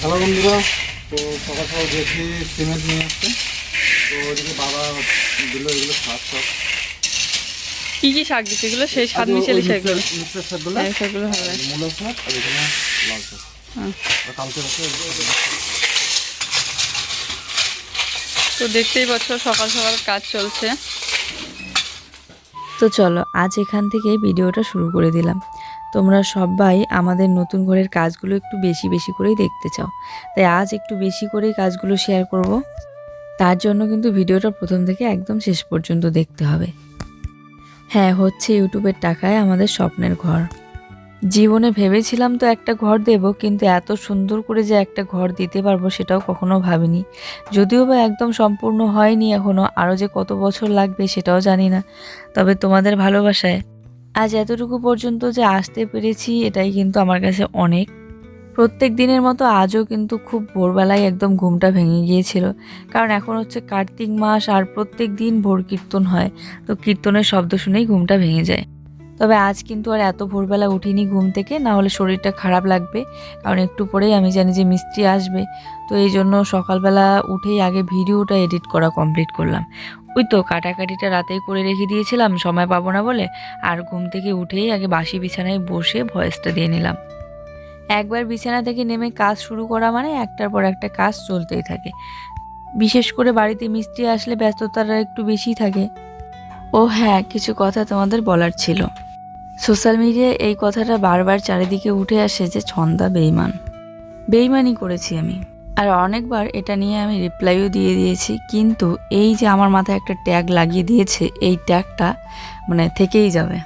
Hello বন্ধুরা তো সকাল সকাল গেছি সিমেন্ট নিয়ে আসতে তো ওইদিকে বাবা দিল এগুলো শাক সব। কি কি শাক দিচ্ছে এগুলো সেই স্বাদ মিশালি শাকগুলো শাকগুলো হ্যাঁ শাকগুলো হবে মূলো শাক আর এখানে লাল শাক। কালকে তো দেখতেই পাচ্ছ সকাল সকাল কাজ চলছে। তো চলো আজ এখান থেকে ভিডিওটা শুরু করে দিলাম। তোমরা সবাই আমাদের নতুন ঘরের কাজগুলো একটু বেশি বেশি করেই দেখতে চাও। তাই আজ একটু বেশি করেই কাজগুলো শেয়ার করব। তার জন্য কিন্তু ভিডিওটা প্রথম থেকে একদম শেষ পর্যন্ত দেখতে হবে। হ্যাঁ হচ্ছে ইউটিউবের টাকায় আমাদের স্বপ্নের ঘর। জীবনে ভেবেছিলাম তো একটা ঘর দেব, কিন্তু এত সুন্দর করে যে একটা ঘর দিতে পারব সেটাও কখনো ভাবিনি। যদিও বা একদম সম্পূর্ণ হয়নি এখনও আরও যে কত বছর লাগবে সেটাও জানি না। তবে তোমাদের ভালোবাসায় আজ এতটুকু পর্যন্ত যে আসতে পেরেছি, এটাই কিন্তু আমার কাছে অনেক। প্রত্যেক দিনের মতো আজও কিন্তু খুব ভোরবেলায় একদম ঘুমটা ভেঙে গিয়েছিল। কারণ এখন হচ্ছে কার্তিক মাস আর প্রত্যেক দিন ভোর কীর্তন হয়। তো কীর্তনের শব্দ শুনেই ঘুমটা ভেঙে যায়। তবে আজ কিন্তু আর এত ভোরবেলা উঠিনি ঘুম থেকে, না হলে শরীরটা খারাপ লাগবে, কারণ একটু পরেই আমি জানি যে মিস্ত্রি আসবে। তো এই জন্য সকালবেলা উঠেই আগে ভিডিওটা এডিট করা কমপ্লিট করলাম। ওই তো কাটাকাটিটা রাতেই করে রেখে দিয়েছিলাম, সময় পাবো না বলে, আর ঘুম থেকে উঠেই আগে বাসি বিছানায় বসে ভয়েসটা দিয়ে নিলাম। একবার বিছানা থেকে নেমে কাজ শুরু করা মানে একটার পর একটা কাজ চলতেই থাকে। বিশেষ করে বাড়িতে মিস্ত্রি আসলে ব্যস্ততাটা একটু বেশি থাকে। ও হ্যাঁ কিছু কথা তোমাদের বলার ছিল। সোশ্যাল মিডিয়ায় এই কথাটা বারবার চারিদিকে উঠে আসে যে ছন্দা বেইমান। বেইমানি করেছি আমি। আর অনেকবার এটা নিয়ে আমি রিপ্লাইও দিয়ে দিয়েছি, কিন্তু এই যে আমার মাথায় একটা ট্যাগ লাগিয়ে দিয়েছে, এই ট্যাগটা মানে থেকেই যাবে।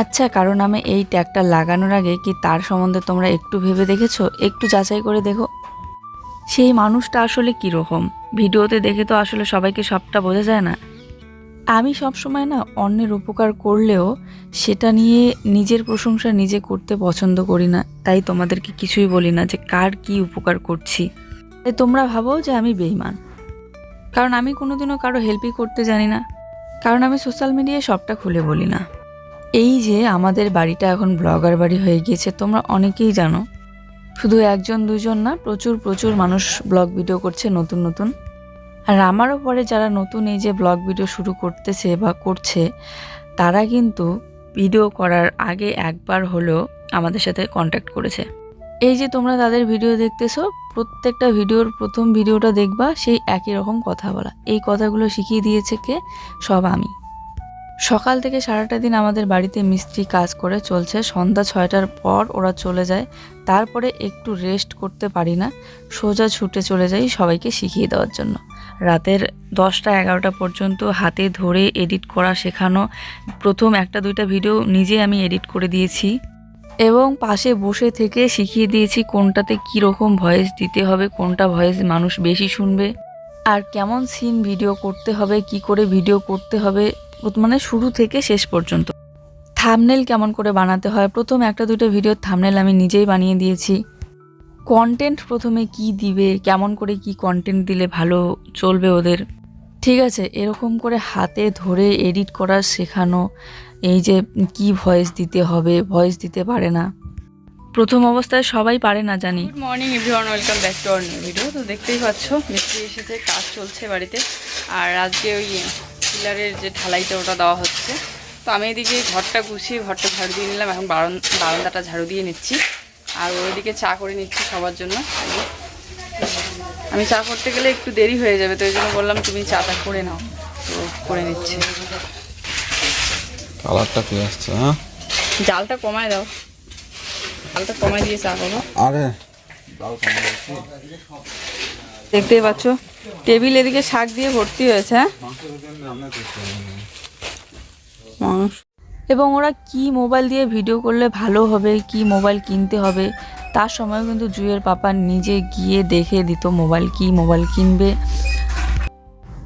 আচ্ছা কারণ আমি এই ট্যাগটা লাগানোর আগে কি তার সম্বন্ধে তোমরা একটু ভেবে দেখেছ? একটু যাচাই করে দেখো। সেই মানুষটা আসলে কীরকম? ভিডিওতে দেখে তো আসলে সবাইকে সবটা বোঝা যায় না। আমি সবসময় না অন্যের উপকার করলেও সেটা নিয়ে নিজের প্রশংসা নিজে করতে পছন্দ করি না। তাই তোমাদেরকে কিছুই বলি না যে কার কি উপকার করছি। তাই তোমরা ভাবো যে আমি বেইমান কারণ আমি কোনোদিনও কারও হেল্পই করতে জানি না। কারণ আমি সোশ্যাল মিডিয়ায় সবটা খুলে বলি না। এই যে আমাদের বাড়িটা এখন ব্লগার বাড়ি হয়ে গিয়েছে, তোমরা অনেকেই জানো। শুধু একজন, দুজন না, প্রচুর প্রচুর মানুষ ব্লগ ভিডিও করছে নতুন নতুন। আর আমারও পরে যারা নতুন এই যে ব্লগ ভিডিও শুরু করতেছে বা করছে, তারা কিন্তু ভিডিও করার আগে একবার হলেও আমাদের সাথে কন্ট্যাক্ট করেছে। এই যে তোমরা তাদের ভিডিও দেখতেছো, প্রত্যেকটা ভিডিওর প্রথম ভিডিওটা দেখবা, সেই একই রকম কথা বলা। এই কথাগুলো শিখিয়ে দিয়েছে কে? সব আমি। সকাল থেকে সারাটা দিন আমাদের বাড়িতে মিস্ত্রি কাজ করে চলছে। সন্ধ্যা ছয়টার পর ওরা চলে যায়। তারপরে একটু রেস্ট করতে পারি না। সোজা ছুটে চলে যাই সবাইকে শিখিয়ে দেওয়ার জন্য। রাতের দশটা এগারোটা পর্যন্ত হাতে ধরে এডিট করা শেখানো। প্রথম একটা দুইটা ভিডিও নিজে আমি এডিট করে দিয়েছি। এবং পাশে বসে থেকে শিখিয়ে দিয়েছি কোনটাতে কীরকম ভয়েস দিতে হবে, কোনটা ভয়েস মানুষ বেশি শুনবে। আর কেমন সিন ভিডিও করতে হবে, কি করে ভিডিও করতে হবে মানে শুরু থেকে শেষ পর্যন্ত। থামনেল কেমন করে বানাতে হয়, প্রথম একটা দুটো ভিডিওর থামনেল আমি নিজেই বানিয়ে দিয়েছি। কন্টেন্ট প্রথমে কি দিবে, কেমন করে কি কন্টেন্ট দিলে ভালো চলবে ওদের? ঠিক আছে, এরকম করে হাতে ধরে এডিট করা শেখানো, এই যে কি ভয়েস দিতে হবে ভয়েস দিতে পারে না। প্রথম অবস্থায় সবাই পারে না, জানি। Good morning everyone welcome back to new video তো দেখতেই পাচ্ছ, মিস্ত্রি এসেছে, কাজ চলছে বাড়িতে। আর আজকে ওই পিলারের যে ঢালাইটা ওটা দেওয়া হচ্ছে। তো আমি এদিকে ঘরটা গুছিয়ে, ঘরটা ঝাড়ু দিয়ে নিলাম। এখন বারান- বারান্দাটা ঝাড়ু দিয়ে নিচ্ছি। আর ওইদিকে চা করে নিচ্ছি সবার জন্য। আমি চা করতে গেলে একটু দেরি হয়ে যাবে তো ওই জন্য বললাম তুমি চাটা করে নাও। তো করে নিচ্ছি। কালারটা কি আসছে হ্যাঁ? জালটা কমায় দাও। জালটা কমায় দিয়ে চা করো। আরে। দেখতেই পাচ্ছ টেবিল এদিকে শাক দিয়ে ভর্তি হয়েছে হ্যাঁ? মাংস এবং ওরা কি মোবাইল দিয়ে ভিডিও করলে ভালো হবে, কি মোবাইল কিনতে হবে, তার সময় কিন্তু জুয়ের পাপা নিজে গিয়ে দেখে দিত মোবাইল কি মোবাইল কিনবে।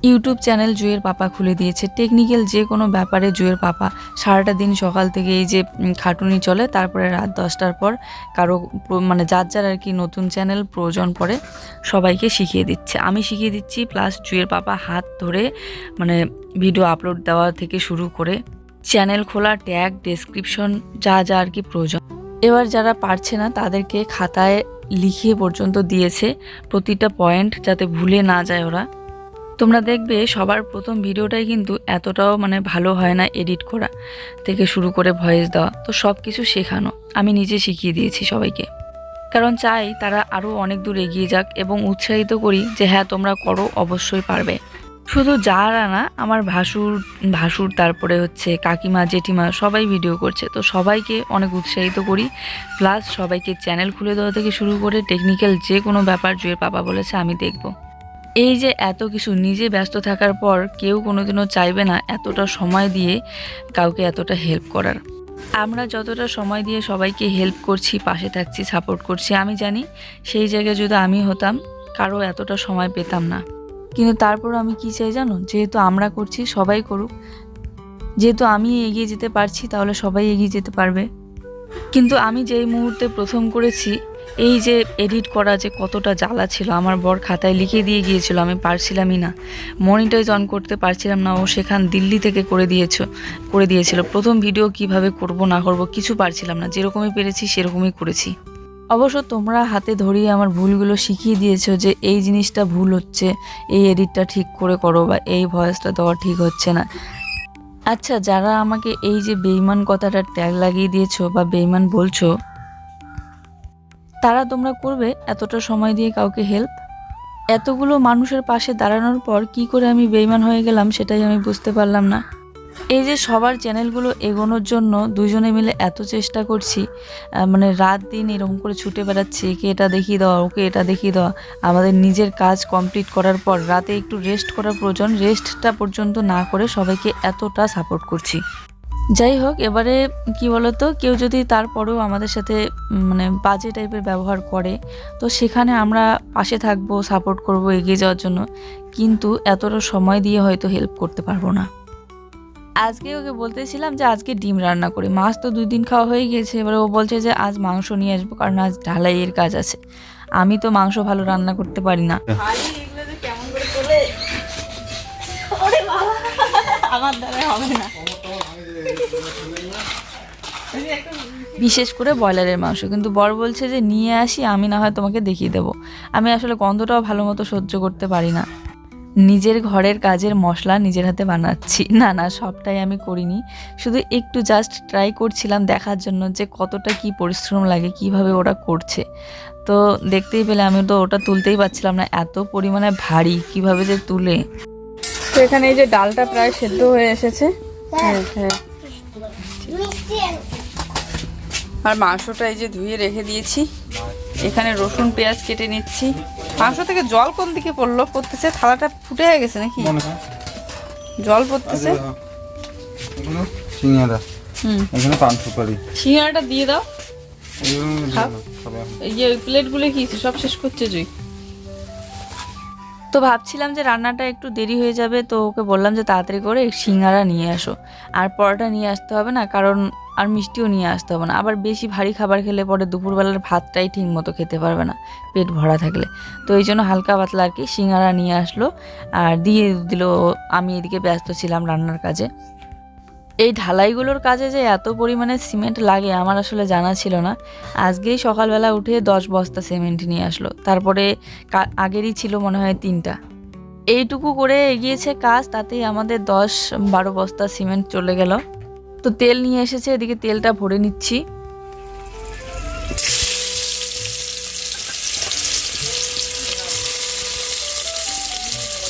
ইউটিউব চ্যানেল জুয়ের পাপা খুলে দিয়েছে। টেকনিক্যাল যে কোনো ব্যাপারে জুয়ের পাপা সারাটা দিন সকাল থেকে এই যে খাটুনি চলে, তারপরে রাত দশটার পর কারও মানে যার যার আর কি নতুন চ্যানেল প্রয়োজন পড়ে সবাইকে শিখিয়ে দিচ্ছে। আমি শিখিয়ে দিচ্ছি প্লাস জুয়ের পাপা হাত ধরে মানে ভিডিও আপলোড দেওয়া থেকে শুরু করে চ্যানেল খোলা, ট্যাগ ডেসক্রিপশন যা যা আর কি প্রয়োজন। এবার যারা পারছে না, তাদেরকে খাতায় লিখে পর্যন্ত দিয়েছে প্রতিটা পয়েন্ট যাতে ভুলে না যায় ওরা। তোমরা দেখবে সবার প্রথম ভিডিওটাই কিন্তু এতটাও মানে ভালো হয় না এডিট করা থেকে শুরু করে ভয়েস দেওয়া। তো সব কিছু শেখানো। আমি নিজে শিখিয়ে দিয়েছি সবাইকে। কারণ চাই তারা আরও অনেক দূর এগিয়ে যাক এবং উৎসাহিত করি যে হ্যাঁ তোমরা করো, অবশ্যই পারবে। শুধু যারা না, আমার ভাসুর ভাসুর তারপরে হচ্ছে কাকিমা, জেঠিমা সবাই ভিডিও করছে। তো সবাইকে অনেক উৎসাহিত করি। প্লাস সবাইকে চ্যানেল খুলে দেওয়া থেকে শুরু করে টেকনিক্যাল যে কোনো ব্যাপার জুয়ের পাপা বলেছে আমি দেখব। এই যে এত কিছু, নিজে ব্যস্ত থাকার পর কেউ কোনোদিনও চাইবে না এতটা সময় দিয়ে কাউকে এতটা হেল্প করার। আমরা যতটা সময় দিয়ে সবাইকে হেল্প করছি, পাশে থাকছি সাপোর্ট করছি, আমি জানি সেই জায়গায় যদি আমি হতাম, কারও এতটা সময় পেতাম না। কিন্তু তারপর আমি কি চাই জানো? যেহেতু আমরা করছি, সবাই করুক। যেহেতু আমি এগিয়ে যেতে পারছি, তাহলে সবাই এগিয়ে যেতে পারবে। কিন্তু আমি যেই মুহূর্তে প্রথম করেছি, এই যে এডিট করা যে কতটা জ্বালা ছিল, আমার বর খাতায় লিখে দিয়ে গিয়েছিল, আমি পারছিলামই না। মনিটাইজ অন করতে পারছিলাম না, ও সেখান দিল্লি থেকে করে দিয়েছ, করে দিয়েছিল। প্রথম ভিডিও কীভাবে করব, না করব, কিছু পারছিলাম না। যেরকমই পেরেছি, সেরকমই করেছি। অবশ্য তোমরা হাতে ধরিয়ে আমার ভুলগুলো শিখিয়ে দিয়েছ যে এই জিনিসটা ভুল হচ্ছে, এই এডিটটা ঠিক করে করো বা এই ভয়েসটা দেওয়া ঠিক হচ্ছে না। আচ্ছা যারা আমাকে এই যে বেইমান কথাটার ট্যাগ লাগিয়ে দিয়েছ বা বেইমান বলছো, তারা তোমরা করবে এতটা সময় দিয়ে কাউকে হেল্প এতগুলো মানুষের পাশে দাঁড়ানোর পর কি করে আমি বেইমান হয়ে গেলাম সেটাই আমি বুঝতে পারলাম না। এই যে সবার চ্যানেলগুলো এগোনোর জন্য দুজনে মিলে এত চেষ্টা করছি মানে রাত দিন এরকম করে ছুটে বেড়াচ্ছি, একে এটা দেখিয়ে দেওয়া ওকে এটা দেখিয়ে দেওয়া আমাদের নিজের কাজ কমপ্লিট করার পর রাতে একটু রেস্ট করার প্রয়োজন রেস্টটা পর্যন্ত না করে সবাইকে এতটা সাপোর্ট করছি। যাই হোক, এবারে কি বলতো, কেউ যদি তারপরেও আমাদের সাথে মানে বাজে টাইপের ব্যবহার করে, তো সেখানে আমরা পাশে থাকব সাপোর্ট করব, এগিয়ে যাওয়ার জন্য। কিন্তু এতটা সময় দিয়ে হয়তো হেল্প করতে পারব না। আজকে ওকে বলতেছিলাম যে আজকে ডিম রান্না করি। মাছ তো দুই দিন খাওয়া হয়ে গেছে এবারে ও বলছে যে আজ মাংস নিয়ে আসব কারণ আজ ঢালাইয়ের কাজ আছে। আমি তো মাংস ভালো রান্না করতে পারি না। আমার দ্বারা হবে না। বিশেষ করে ব্রয়লারের মাংস। কিন্তু বর বলছে যে নিয়ে আসি আমি না হয় তোমাকে দেখিয়ে দেবো। আমি আসলে গন্ধটাও ভালো মতো সহ্য করতে পারি না। নিজের ঘরের কাজের মশলা নিজের হাতে বানাচ্ছি। না না, সবটাই আমি করিনি। শুধু একটু জাস্ট ট্রাই করছিলাম দেখার জন্য যে কতটা কি পরিশ্রম লাগে, কীভাবে ওরা করছে। তো দেখতেই পেলে আমি তো ওটা তুলতেই পারছিলাম না, এত পরিমাণে ভারী, কীভাবে যে তুলে। তো এখানে এই যে ডালটা প্রায় সেদ্ধ হয়ে এসেছে। আর মাংসটা এই যে ধুয়ে রেখে দিয়েছি। এখানে রসুন, পেঁয়াজ কেটে নিচ্ছি। মাংস থেকে জল কোন দিকে পড়ল? পড়তেছে থালাটা ফুটে হয়ে গেছে নাকি? জল পড়তেছে? সিঙ্গাটা সিঙ্গারা। হুম। এখানে পান সুপারি। সিঙ্গারাটা দিয়ে দাও। এই যে প্লেটগুলো কি সব শেষ করছে জুই? তো ভাবছিলাম যে রান্নাটা একটু দেরি হয়ে যাবে, তো ওকে বললাম যে তাড়াতাড়ি করে সিঙ্গারা নিয়ে আসো আর পরোটা নিয়ে আসতে হবে না, কারণ আর মিষ্টিও নিয়ে আসতে হবে না। আবার বেশি ভারী খাবার খেলে পরে দুপুরবেলার ভাতটাই ঠিক মতো খেতে পারবে না, পেট ভরা থাকলে। তো এই জন্য হালকা পাতলা আর কি সিঙ্গারা নিয়ে আসলো, আর দিয়ে দিল, আমি এদিকে ব্যস্ত ছিলাম রান্নার কাজে। এই ঢালাইগুলোর কাজে যে এত পরিমাণে সিমেন্ট লাগে আমার আসলে জানা ছিল না। আজকেই সকালবেলা উঠে দশ বস্তা সিমেন্ট নিয়ে আসলো। তারপরে আগেরই ছিল মনে হয় তিনটা। এইটুকু করে এগিয়েছে কাজ, তাতেই আমাদের দশ বারো বস্তা সিমেন্ট চলে গেল। তো তেল নিয়ে এসেছে, এদিকে তেলটা ভরে নিচ্ছি।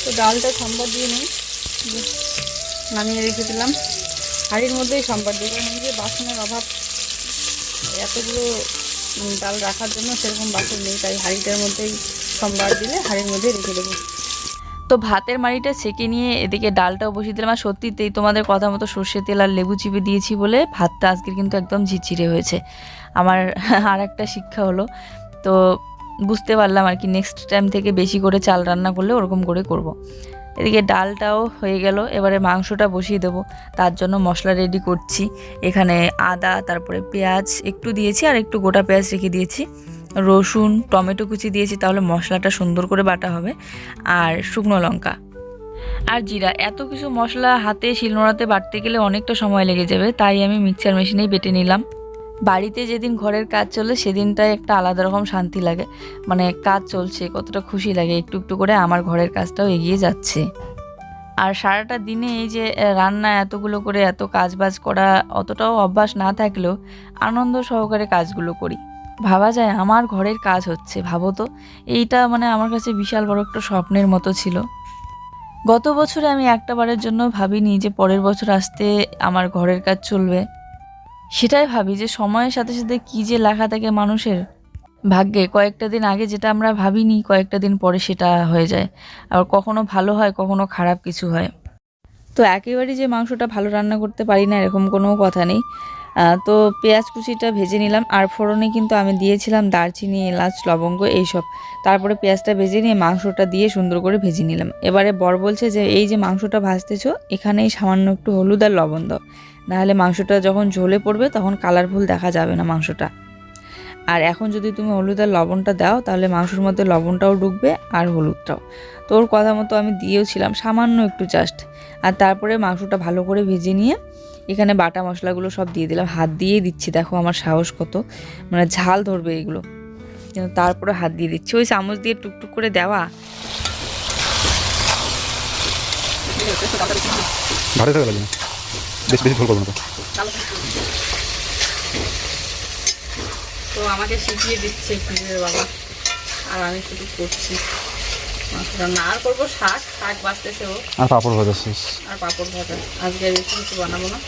তো ডালটা সম্বার দিয়ে নিই। নামিয়ে রেখে দিলাম। হাঁড়ির মধ্যেই সম্বার দিই। কারণ যে বাসনের অভাব, এতগুলো ডাল রাখার জন্য সেরকম বাসন নেই, তাই হাঁড়িটার মধ্যেই সম্বার দিলে হাঁড়ির মধ্যেই রেখে দেবো। তো ভাতের মাড়িটা ছেঁকে নিয়ে এদিকে ডালটাও বসিয়ে দিলাম। আর সত্যিতেই তোমাদের কথা মতো সর্ষে তেল আর লেবু চিপে দিয়েছি বলে ভাতটা আজকের কিন্তু একদম ঝিরঝিরে হয়েছে। আমার আর একটা শিক্ষা হলো, তো বুঝতে পারলাম আর কি নেক্সট টাইম থেকে বেশি করে চাল রান্না করলে ওরকম করে করব। এদিকে ডালটাও হয়ে গেল, এবারে মাংসটা বসিয়ে দেবো। তার জন্য মশলা রেডি করছি। এখানে আদা, তারপরে পেঁয়াজ একটু দিয়েছি আর একটু গোটা পেঁয়াজ রেখে দিয়েছি। রসুন, টমেটো কুচি দিয়েছি, তাহলে মশলাটা সুন্দর করে বাটা হবে। আর শুকনো লঙ্কা। আর জিরা, এত কিছু মশলা হাতে শিলনোড়াতে বাটতে গেলে অনেকটা সময় লেগে যাবে, তাই আমি মিক্সচার মেশিনেই বেটে নিলাম। বাড়িতে যেদিন ঘরের কাজ চলে সেদিনটাই একটা আলাদা রকম শান্তি লাগে। মানে কাজ চলছে, কতটা খুশি লাগে, একটু একটু করে আমার ঘরের কাজটাও এগিয়ে যাচ্ছে। আর সারাটা দিনে এই যে রান্না এতগুলো করে, এত কাজ বাজ করা, অতটাও অভ্যাস না থাকলেও আনন্দ সহকারে কাজগুলো করি। ভাবা যায় আমার ঘরের কাজ হচ্ছে, ভাবো তো? এইটা মানে আমার কাছে বিশাল বড় একটা স্বপ্নের মতো ছিল। গত বছরে আমি একটা বারের জন্য ভাবিনি যে পরের বছর আসতে আমার ঘরের কাজ চলবে। সেটাই ভাবি যে সময়ের সাথে সাথে কী যে লেখা থাকে মানুষের। ভাগ্যে কয়েকটা দিন আগে যেটা আমরা ভাবিনি, কয়েকটা দিন পরে সেটা হয়ে যায়। আবার কখনো ভালো হয়, কখনো খারাপ কিছু হয়। তো একেবারেই যে মাংসটা ভালো রান্না করতে পারি না, এরকম কোনো কথা নেই। তো পেঁয়াজ কুচিটা ভেজে নিলাম। আর ফোড়নে কিন্তু আমি দিয়েছিলাম দারচিনি, এলাচ, লবঙ্গ এইসব। তারপরে পেঁয়াজটা ভেজে নিয়ে মাংসটা দিয়ে সুন্দর করে ভেজে নিলাম। এবারে বর বলছে যে, এই যে মাংসটা ভাজতেছো, এখানেই সামান্য একটু হলুদ আর লবণ দাও। নাহলে মাংসটা যখন ঝোলে পড়বে, তখন কালারফুল দেখা যাবে না মাংসটা। আর এখন যদি তুমি হলুদ আর লবণটা দাও, তাহলে মাংসের মধ্যে লবণটাও ঢুকবে আর হলুদটাও। তো ওর কথা মতো আমি দিয়েওছিলাম সামান্য একটু জাস্ট আর তারপরে মাংসটা ভালো করে ভেজে নিয়ে এখানে বাটা মশলাগুলো সব দিয়ে দিলাম। হাত দিয়েই দিচ্ছি দেখো আমার সাহস কত। মানে ঝাল ধরবে এগুলো। কিন্তু তারপরে হাত দিয়ে দিচ্ছি। ওই চামচ দিয়ে টুকটুক করে দেওয়া। ভালো থাকে বেশি বেশি ঝোল করব না তো। তো আমাকে শিখিয়ে দিচ্ছে বাবা। আর আমি শুধু করছি। রান্না। আর করব শাক শাক বাঁচতেছে ও। আর পাপড় ভাজা শেষ। আর পাঁপড় ভাজা। আজকে বেশি কিছু বানাবো না।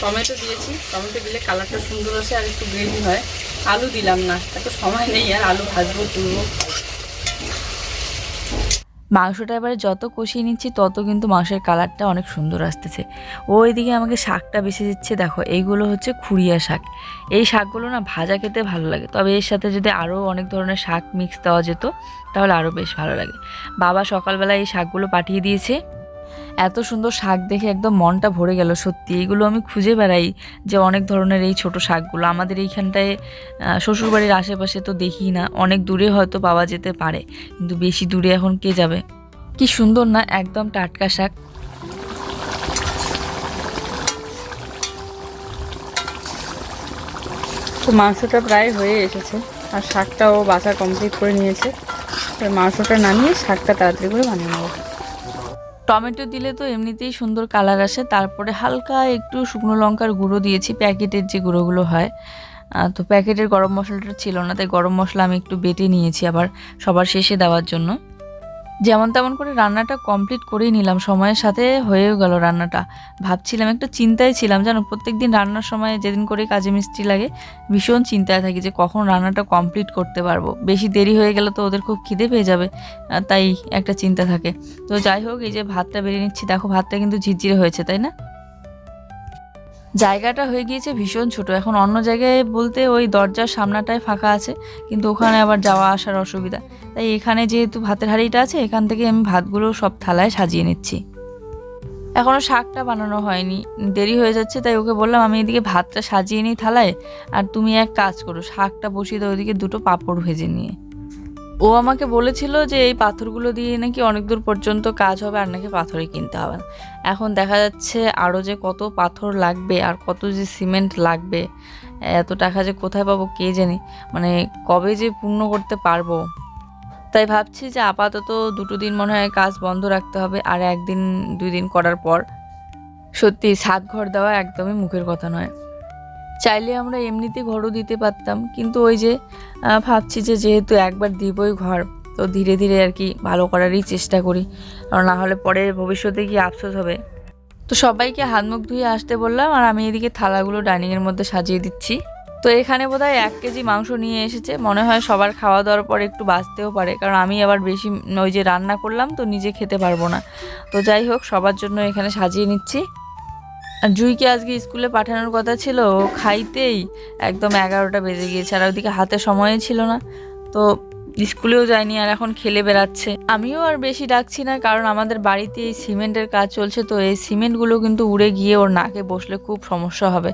টমেটো দিয়েছি। টমেটো দিলে কালারটা সুন্দর আসে আর একটু গ্রেভি হয়। আলু দিলাম না এত সময় নেই আর আলু ভাজবো তুলবো। মাংসটা এবারে যত কষিয়ে নিচ্ছি, তত কিন্তু মাংসের কালারটা অনেক সুন্দর আসতেছে। ও এদিকে আমাকে শাকটা বেছে দিচ্ছে, দেখো, এইগুলো হচ্ছে খুঁড়িয়া শাক। এই শাকগুলো না ভাজা খেতে ভালো লাগে। তবে এর সাথে যদি আরও অনেক ধরনের শাক মিক্স দেওয়া যেত, তাহলে আরও বেশ ভালো লাগে। বাবা সকালবেলা এই শাকগুলো পাঠিয়ে দিয়েছে। এত সুন্দর শাক দেখে একদম মনটা ভরে গেল, সত্যি। এগুলো আমি খুঁজে বেড়াই যে অনেক ধরনের এই ছোট শাকগুলো। আমাদের এইখানটায় শ্বশুরবাড়ির আশেপাশে তো দেখি না। অনেক দূরে হয়তো পাওয়া যেতে পারে, কিন্তু বেশি দূরে এখন কে যাবে? কি সুন্দর না, একদম টাটকা শাক। তো মাংসটা প্রায় হয়ে এসেছে, আর শাকটাও বাছা কমপ্লিট করে নিয়েছে। মাংসটা নামিয়ে শাকটা তাড়াতাড়ি করে বানিয়ে নেব। টমেটো দিলে তো এমনিতেই সুন্দর কালার আসে। তারপরে হালকা একটু শুকনো লঙ্কার গুঁড়ো দিয়েছি, প্যাকেটের যে গুঁড়োগুলো হয়। তো প্যাকেটের গরম মশলাটা ছিল না, তাই গরম মশলা আমি একটু বেটে নিয়েছি আবার সবার শেষে দেওয়ার জন্য। যেমন তেমন করে রান্নাটা কমপ্লিট করেই নিলাম। সময়ের সাথে হয়েও গেল রান্নাটা। ভাবছিলাম, একটু চিন্তায় ছিলাম জানো প্রত্যেক দিন রান্নার সময় যেদিন করে কাজে মিস্ত্রি লাগে, ভীষণ চিন্তায় থাকি যে কখন রান্নাটা কমপ্লিট করতে পারব। বেশি দেরি হয়ে গেলে তো ওদের খুব খিদে পেয়ে যাবে তাই একটা চিন্তা থাকে। তো যাই হোক, এই যে ভাতটা বেরিয়ে নিচ্ছি। দেখো, ভাতটা কিন্তু ঝিরঝিরে হয়েছে, তাই না? জায়গাটা হয়ে গিয়েছে ভীষণ ছোট। এখন অন্য জায়গায় বলতে ওই দরজার সামনাটায় ফাঁকা আছে, কিন্তু ওখানে আবার যাওয়া আসার অসুবিধা। তাই এখানে যেহেতু ভাতের হাঁড়িটা আছে, এখান থেকে আমি ভাতগুলো সব থালায় সাজিয়ে নিচ্ছি। এখনও শাকটা বানানো হয়নি, দেরি হয়ে যাচ্ছে, তাই ওকে বললাম আমি এদিকে ভাতটা সাজিয়ে নিই থালায়। আর তুমি এক কাজ করো, শাকটা বসিয়ে দাও ওইদিকে দুটো পাঁপড় ভেজে নিয়ে। ও আমাকে বলেছিল যে এই পাথরগুলো দিয়ে নাকি অনেক দূর পর্যন্ত কাজ হবে আর নাকি পাথরই কিনতে হবে। এখন দেখা যাচ্ছে আরও যে কত পাথর লাগবে আর কত যে সিমেন্ট লাগবে, এত টাকা যে কোথায় পাবো কে জানি মানে কবে যে পূর্ণ করতে পারব। তাই ভাবছি যে আপাতত দুটো দিন মনে হয় কাজ বন্ধ রাখতে হবে আর একদিন, দুই দিন করার পর। সত্যি সাত ঘর দেওয়া একদমই মুখের কথা নয়। চাইলে আমরা এমনিতে ঘরও দিতে পারতাম। কিন্তু ওই যে ভাবছি যে যেহেতু একবার দিবই ঘর, তো ধীরে ধীরে আর কি ভালো করারই চেষ্টা করি। কারণ না হলে পরে ভবিষ্যতে কি আফসোস হবে। তো সবাইকে হাত মুখ ধুয়ে আসতে বললাম, আর আমি এদিকে থালাগুলো ডাইনিংয়ের মধ্যে সাজিয়ে দিচ্ছি। তো এখানে বোধ হয় এক কেজি মাংস নিয়ে এসেছে। মনে হয় সবার খাওয়া দাওয়ার পর একটু বাঁচতেও পারে, কারণ আমি আবার বেশি ওই যে রান্না করলাম, তো নিজে খেতে পারব না। তো যাই হোক, সবার জন্য এখানে সাজিয়ে নিচ্ছি। আর জুইকে আজকে স্কুলে পাঠানোর কথা ছিল খাইতেই একদম এগারোটা বেজে গিয়েছে আর ওদিকে হাতে সময় ছিল না। তো স্কুলেও যায়নি আর এখন খেলে বেড়াচ্ছে। আমিও আর বেশি ডাকছি না কারণ আমাদের বাড়িতে এই সিমেন্টের কাজ চলছে, তো এই সিমেন্টগুলো কিন্তু উড়ে গিয়ে ওর নাকে বসলে খুব সমস্যা হবে।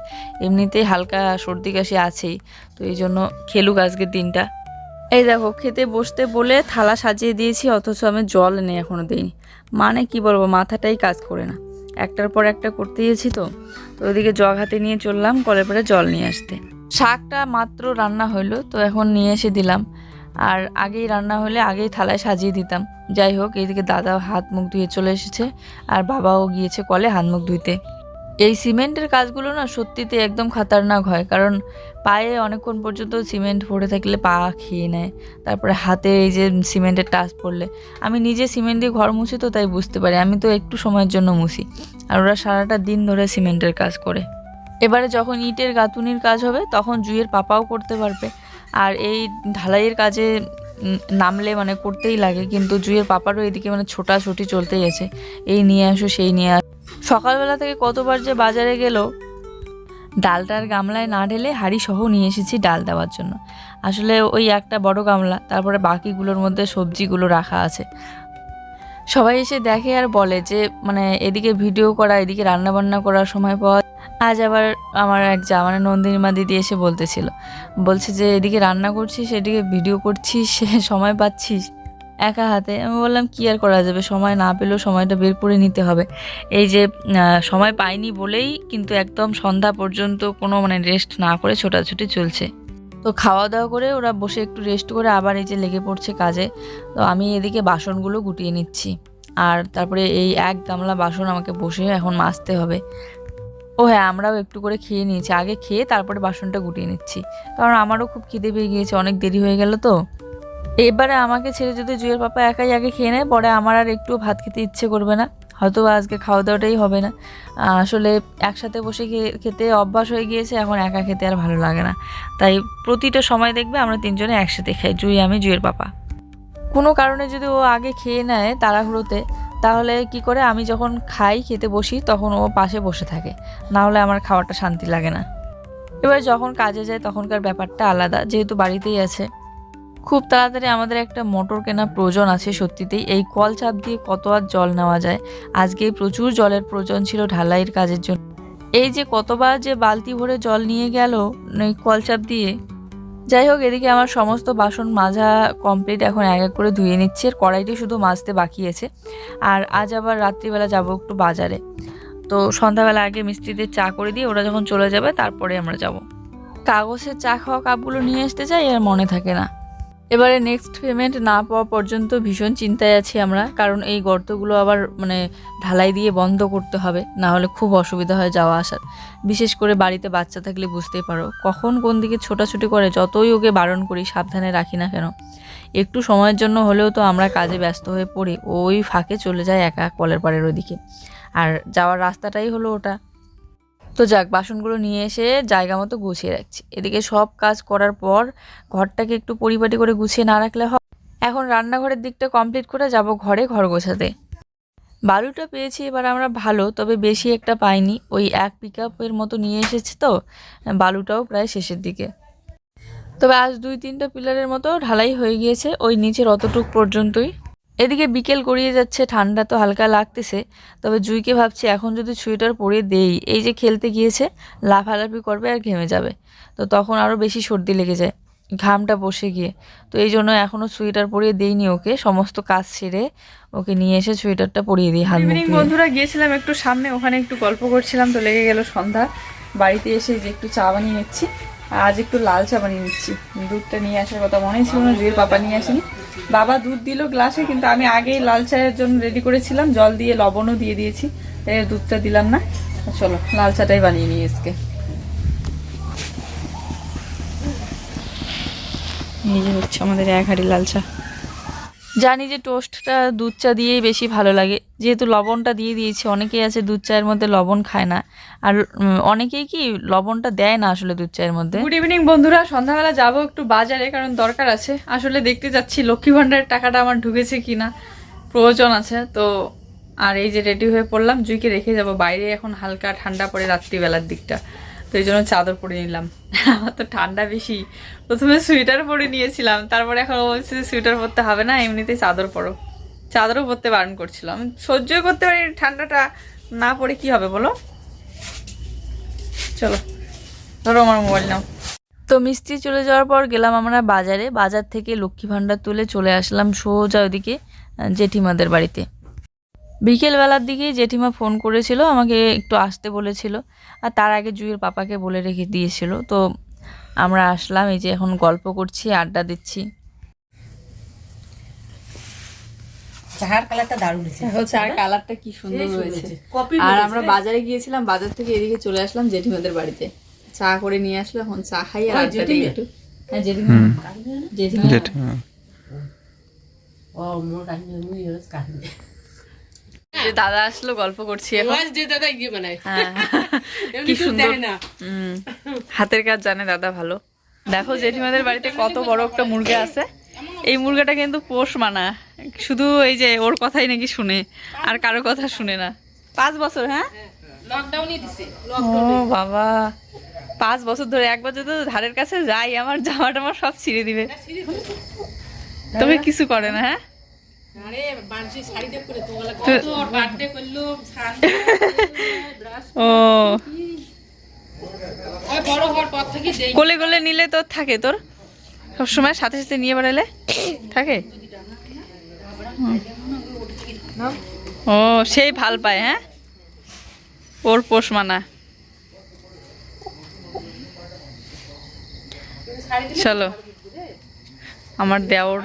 এমনিতেই হালকা সর্দি কাশি আছেই, তো এই জন্য খেলুক আজকের দিনটা। এই দেখো, খেতে বসতে বলে থালা সাজিয়ে দিয়েছি, অথচ আমি জল এনে এখনও দিইনি। মানে কি বলব, মাথাটাই কাজ করে না। একটার পর একটা করতে গেছি তো। তো ওইদিকে জগ হাতে নিয়ে চললাম, কলের পরে জল নিয়ে আসতে। শাকটা মাত্র রান্না হইল, তো এখন নিয়ে এসে দিলাম। আর আগেই রান্না হলে আগেই থালায় সাজিয়ে দিতাম। যাই হোক, এইদিকে দাদা হাত মুখ ধুয়ে চলে এসেছে, আর বাবাও গিয়েছে কলে হাত মুখ ধুইতে। এই সিমেন্টের কাজগুলো না সত্যিতে একদম খাতারনাক হয়। কারণ পায়ে অনেকক্ষণ পর্যন্ত সিমেন্ট পড়ে থাকলে পা খেয়ে নেয়। তারপরে হাতে এই যে সিমেন্টের টাচ পড়লে। আমি নিজে সিমেন্ট দিয়ে ঘর মুছি তো তাই বুঝতে পারি। আমি তো একটু সময়ের জন্য মুছি। আর ওরা সারাটা দিন ধরে সিমেন্টের কাজ করে। এবারে যখন ইটের গাঁথুনির কাজ হবে, তখন জুয়ের পাপাও করতে পারবে। আর এই ঢালাইয়ের কাজে নামলে মানে করতেই লাগে। কিন্তু জুয়ের পাপারও এদিকে মানে ছোটাছুটি চলতেই আছে। এই নিয়ে আসো, সেই নিয়ে আসো সকালবেলা থেকে কতবার যে বাজারে গেল, ডালটার গামলায় না ঢেলে হাঁড়ি সহ নিয়ে এসেছি ডাল দেওয়ার জন্য। আসলে ওই একটা বড় গামলা, তারপরে বাকিগুলোর মধ্যে সবজিগুলো রাখা আছে। সবাই এসে দেখে আর বলে যে মানে এদিকে ভিডিও করা, এদিকে রান্না বান্না করার সময় পাওয়া। আজ আবার আমার এক যা মানে নন্দিনী মা দিদি এসে বলতেছিল। বলছে যে, এদিকে রান্না করছিস, এদিকে ভিডিও করছিস, সময় পাচ্ছিস? একা হাতে। আমি বললাম, কি আর করা যাবে? সময় না পেলেও সময়টা বের করে নিতে হবে। এই যে সময় পাইনি বলেই কিন্তু একদম সন্ধ্যা পর্যন্ত কোনো মানে রেস্ট না করে ছোটাছুটি চলছে। তো খাওয়া দাওয়া করে ওরা বসে একটু রেস্ট করে আবার এই যে লেগে পড়ছে কাজে। তো আমি এদিকে বাসনগুলো গুটিয়ে নিচ্ছি। আর তারপরে এই এক গামলা বাসন আমাকে বসে এখন মাজতে হবে। ও হ্যাঁ আমরাও একটু করে খেয়ে নিয়েছি। আগে খেয়ে তারপরে বাসনটা গুটিয়ে নিচ্ছি। কারণ আমারও খুব খিদে পেয়ে গিয়েছে, অনেক দেরি হয়ে গেল তো। এবারে আমাকে ছেড়ে যদি জুয়ের পাপা একাই আগে খেয়ে নেয়, পরে আমার আর একটু ভাত খেতে ইচ্ছে করবে না। হয়তো আজকে খাওয়া দাওয়াটাই হবে না। আসলে একসাথে বসে খেতে অভ্যাস হয়ে গিয়েছে, এখন একা খেতে আর ভালো লাগে না। তাই প্রতিটা সময় দেখবে আমরা তিনজনে একসাথে খাই, জুই, আমি জুয়ের পাপা। কোনো কারণে যদি ও আগে খেয়ে নেয় তাড়াহুড়োতে, তাহলে কি করে? আমি যখন খাই, খেতে বসি, তখন ও পাশে বসে থাকে। না হলে আমার খাওয়াটা শান্তি লাগে না। এবার যখন কাজে যায়, তখনকার ব্যাপারটা আলাদা। যেহেতু বাড়িতেই আছে। খুব তাড়াতাড়ি আমাদের একটা মোটর কেনা প্রয়োজন আছে সত্যিতেই। এই কল চাপ দিয়ে কত আর জল নেওয়া যায়? আজকে প্রচুর জলের প্রয়োজন ছিল ঢালাইয়ের কাজের জন্য। এই যে কতবার যে বালতি ভরে জল নিয়ে গেল এই কল চাপ দিয়ে। যাই হোক, এদিকে আমার সমস্ত বাসন মাজা কমপ্লিট এখন এক এক করে ধুয়ে নিচ্ছে। আর কড়াইটি শুধু মাজতে বাকি আছে। আর আজ আবার রাত্রিবেলা যাব একটু বাজারে। তো সন্ধ্যাবেলা আগে মিস্ত্রিদের চা করে দিয়ে ওরা যখন চলে যাবে, তারপরে আমরা যাব। কাগজের চা খাওয়া কাপগুলো নিয়ে আসতে চাই আর মনে থাকে না। এবারে নেক্সট পেমেন্ট না পাওয়া পর্যন্ত ভীষণ চিন্তায় আছি আমরা, কারণ এই গর্তগুলো আবার মানে ঢালাই দিয়ে বন্ধ করতে হবে, না হলে খুব অসুবিধা হয় যাওয়া আসার। বিশেষ করে বাড়িতে বাচ্চা থাকলে বুঝতেই পারো, কখন কোন দিকে ছোটাছুটি করে যতই ওকে বারণ করি সাবধানে রাখি না কেন। একটু সময়ের জন্য হলেও তো আমরা কাজে ব্যস্ত হয়ে পড়ি, ওই ফাঁকে চলে যায় একা, কলের পাড়ের ওদিকে আর যাওয়ার রাস্তাটাই হলো ওটা। তো যাক, বাসনগুলো নিয়ে এসে জায়গা মতো গুছিয়ে রাখছি। এদিকে সব কাজ করার পর ঘরটাকে একটু পরিপাটি করে গুছিয়ে না রাখলে হয়। এখন রান্নাঘরের দিকটা কমপ্লিট করে যাব ঘরে ঘর গোছাতে। বালুটা পেয়েছি, এবার আমরা ভালো, তবে বেশি একটা পাইনি। ওই এক পিক আপের মতো নিয়ে এসেছি তো, বালুটাও প্রায় শেষের দিকে। তবে আজ দুই তিনটা পিলারের মতো ঢালাই হয়ে গিয়েছে, ওই নিচের অতটুক পর্যন্তই। এদিকে বিকেল গড়িয়ে যাচ্ছে ঠান্ডা তো হালকা লাগতেছে। তবে জুইকে ভাবছি এখন যদি সোয়েটার পরে দেই এই যে খেলতে গিয়েছে লাফালাফি করবে আর ঘেমে যাবে। তো তখন আরও বেশি সর্দি লেগে যায় ঘামটা বসে গিয়ে। তো এই জন্য এখনও সোয়েটার পরিয়ে দিইনি ওকে সমস্ত কাজ সেরে ওকে নিয়ে এসে সোয়েটারটা পরিয়ে দিই হাত বন্ধুরা গিয়েছিলাম একটু সামনে ওখানে একটু গল্প করছিলাম তো লেগে গেল সন্ধ্যা। বাড়িতে এসে যে একটু চা বানিয়ে নিচ্ছি আর আজ একটু লাল চা বানিয়ে নিচ্ছি। দুধটা নিয়ে আসার কথা মনে ছিল না জুয়ের পাপা নিয়ে আসেনি। বাবা দুধ দিল গ্লাসে, কিন্তু আমি আগেই লাল চায়ের জন্য রেডি করেছিলাম। জল দিয়ে লবণও দিয়ে দিয়েছি। তাই দুধটা দিলাম না। চলো, লাল চাটাই বানিয়ে নিই আজকে। নিজে হচ্ছে আমাদের এক হাঁড়ি লাল চা। জানি যে টোস্টটা দুধ চা দিয়েই বেশি ভালো লাগে। যেহেতু লবণটা দিয়ে দিয়েছি, অনেকেই আছে দুধ চায়ের মধ্যে লবণ খায় না। আর অনেকেই কি লবণটা দেয় না আসলে দুধ চায়ের মধ্যে? গুড ইভিনিং বন্ধুরা, সন্ধ্যাবেলা যাব একটু বাজারে, কারণ দরকার আছে। আসলে দেখতে যাচ্ছি, লক্ষ্মী ভাণ্ডারের টাকাটা আমার ঢুকেছে কিনা, প্রয়োজন আছে। তো, আর এই যে রেডি হয়ে পড়লাম, জুইকে রেখে যাব। বাইরে এখন হালকা ঠান্ডা পড়ে রাত্রিবেলার দিকটা। তো এই জন্য চাদর পরে নিলাম। আমার তো ঠান্ডা বেশি। প্রথমে সোয়েটার পরে নিয়েছিলাম তারপরে এখন বলছে সোয়েটার পরতে হবে না এমনিতেই চাদর পরো। চাদরও পরতে বারণ করছিলাম আমি সহ্যই করতে পারি ঠান্ডাটা না পরে কি হবে বলো? চলো ধরো আমার মোবাইল নাও। তো মিস্ত্রি চলে যাওয়ার পর গেলাম আমরা বাজারে। বাজার থেকে লক্ষ্মী ভাণ্ডার তুলে চলে আসলাম সোজা ওদিকে জেঠিমাদের বাড়িতে। বিকেলবেলার দিকেই জেঠিমা ফোন করেছিল আমাকে একটু আসতে বলেছিল। আর তার আগে জুয়ের পাপাকে বলে রেখে দিয়েছিল। তো আমরা আসলাম এই যে এখন গল্প করছি আড্ডা দিচ্ছি। চাহার কালারটা দারুণ দেখো চার কালারটা কি সুন্দর রয়েছে আর আমরা বাজারে গিয়েছিলাম বাজার থেকে এদিকে চলে আসলাম জেঠিমাদের বাড়িতে। চা করে নিয়ে আসলো এখন চা খাই আর আড্ডা দিই জেঠিমা? একটু। হ্যাঁ জেঠিমা। জেঠিমা। ও মোর কাহিনী। যে দাদা আসলো গল্প করছি এখন। যে দাদা বানায়। হ্যাঁ। কি সুন্দর। হাতের কাজ জানে দাদা ভালো। দেখো জেঠিমাদের বাড়িতে কত বড় একটা মুরগা আছে। এই মুরগাটা কিন্তু পোষ মানা। শুধু এই যে ওর কথাই নাকি শুনে আর কারও কথা শুনে না। পাঁচ বছর হ্যাঁ? ও বাবা। পাঁচ বছর ধরে একবার যদি ধারের কাছে যাই আমার জামা টামা সব ছিঁড়ে দিবে। তবে কিছু করে না হ্যাঁ? ও। কোলে কোলে নিলে তোর থাকে তোর? সবসময় সাথে সাথে নিয়ে বেড়ালে? থাকে? ও সেই ভালো পায় হ্যাঁ? ওর পোষ মানা। চলো। আমার দেওর।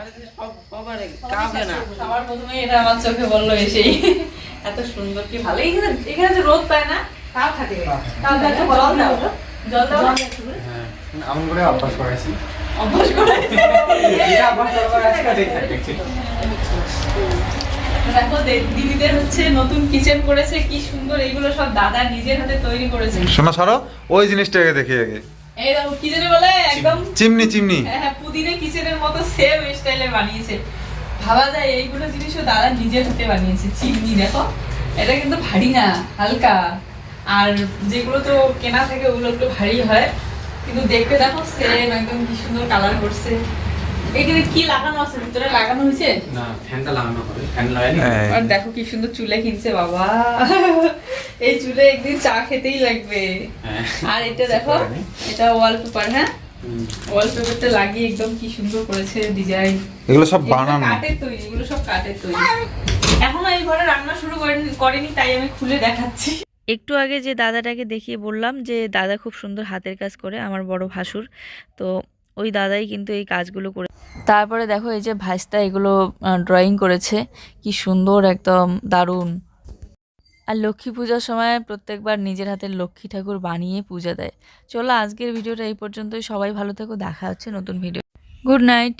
আমার প্রথমে এটা আমার চোখে বলল এসেই। এত সুন্দর কি ভালো। এখানে এখানে তো রোদ পায় না। তাও থাকে। তাও দেখো জল দাও। জল দাও। হ্যাঁ আমি করে অভ্যাস করাইছি। অভ্যাস করে এটা অভ্যাস করাইছি আর দেখছি। দেখো দে- দিদিদের হচ্ছে নতুন কিচেন করেছে কি সুন্দর। এইগুলো সব দাদা নিজের হাতে তৈরি করেছে। শোনা সরো ওই জিনিসটাকে দেখি আগে। এই দেখো কি জানি বলে? একদম চিমনি চিমনি। হ্যাঁ, হ্যাঁ, কিচেনের মতো সেম স্টাইলে বানিয়েছে। ভাবা যায় এইগুলো জিনিসও দাদা নিজের হাতে বানিয়েছে। চিমনি দেখো। এটা কিন্তু ভারী না হালকা। আর যেগুলো তো কেনা থাকে ওগুলো একটু ভারী হয়। কিন্তু দেখতে দেখো সেম একদম কি সুন্দর কালার করছে। এখানে কি লাগানো আছে? ভিতরে লাগানো হয়েছে? না ফ্যানটা লাগানো হবে। ফ্যান লাগাইনি আর দেখো কি সুন্দর চুলে কিনছে বাবা। এই চুলে একদিন চা খেতেই লাগবে। হ্যাঁ। আর এটা দেখো এটা ওয়ালপেপার হ্যাঁ। ওয়ালপেপারটা লাগিয়ে একদম কি সুন্দর করেছে ডিজাইন এগুলো সব বানানো। কাঠের তৈরি এগুলো সব কাঠের তৈরি। এখনও এই ঘরে রান্না শুরু করেনি করেনি তাই আমি খুলে দেখাচ্ছি। একটু আগে যে দাদাটাকে দেখিয়ে বললাম যে দাদা খুব সুন্দর হাতের কাজ করে আমার বড় ভাসুর। তো ওই দাদাই কিন্তু এই কাজগুলো করে তারপরে দেখো এই যে ভাইস্তা এগুলো ড্রয়িং করেছে। কি সুন্দর, একদম দারুণ। আর লক্ষ্মী পূজার সময় প্রত্যেকবার নিজের হাতে লক্ষ্মী ঠাকুর বানিয়ে পূজা দেয়। চলো আজকের ভিডিওটা এই পর্যন্তই। সবাই ভালো থেকো। দেখা হচ্ছে নতুন ভিডিও গুড নাইট